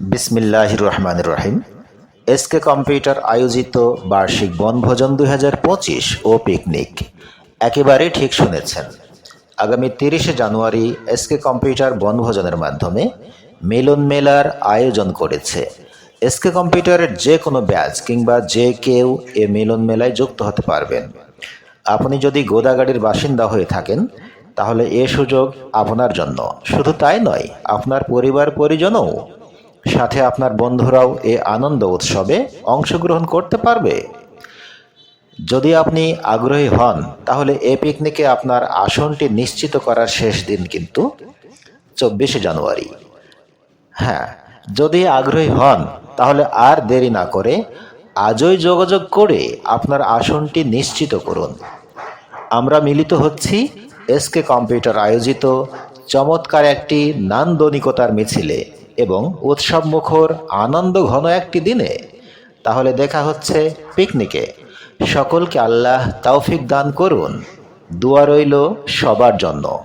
বিসমিল্লাহ রহমান রহিম SK computer আয়োজিত বার্ষিক বনভোজন দুই হাজার পঁচিশ ও পিকনিক। একেবারে ঠিক শুনেছেন। আগামী তিরিশে জানুয়ারি এসকে কম্পিউটার বনভোজনের মাধ্যমে মিলন মেলার আয়োজন করেছে। এসকে কম্পিউটারের যে কোনো ব্যাচ কিংবা যে কেউ এ মিলন মেলায় যুক্ত হতে পারবেন। আপনি যদি গোদাগাড়ির বাসিন্দা হয়ে থাকেন তাহলে এ সুযোগ আপনার জন্য। শুধু তাই নয়, আপনার পরিবার পরিজনও। সাথে আপনার বন্ধুরাও এ আনন্দ উৎসবে অংশগ্রহণ করতে পারবে। যদি আপনি আগ্রহী হন, তাহলে এ পিকনিকে আপনার আসনটি নিশ্চিত করার শেষ দিন কিন্তু চব্বিশে জানুয়ারি। হ্যাঁ যদি আগ্রহী হন, তাহলে আর দেরি না করে আজই যোগাযোগ করে আপনার আসনটি নিশ্চিত করুন। আমরা মিলিত হচ্ছি এসকে কম্পিউটার আয়োজিত চমৎকার একটি নান্দনিকতার মিছিলে এবং উৎসব মুখর আনন্দ ঘন একটি দিনে। তাহলে দেখা হচ্ছে পিকনিকে। সকলকে আল্লাহ তৌফিক দান করুন। দুয়া রইল সবার জন্য।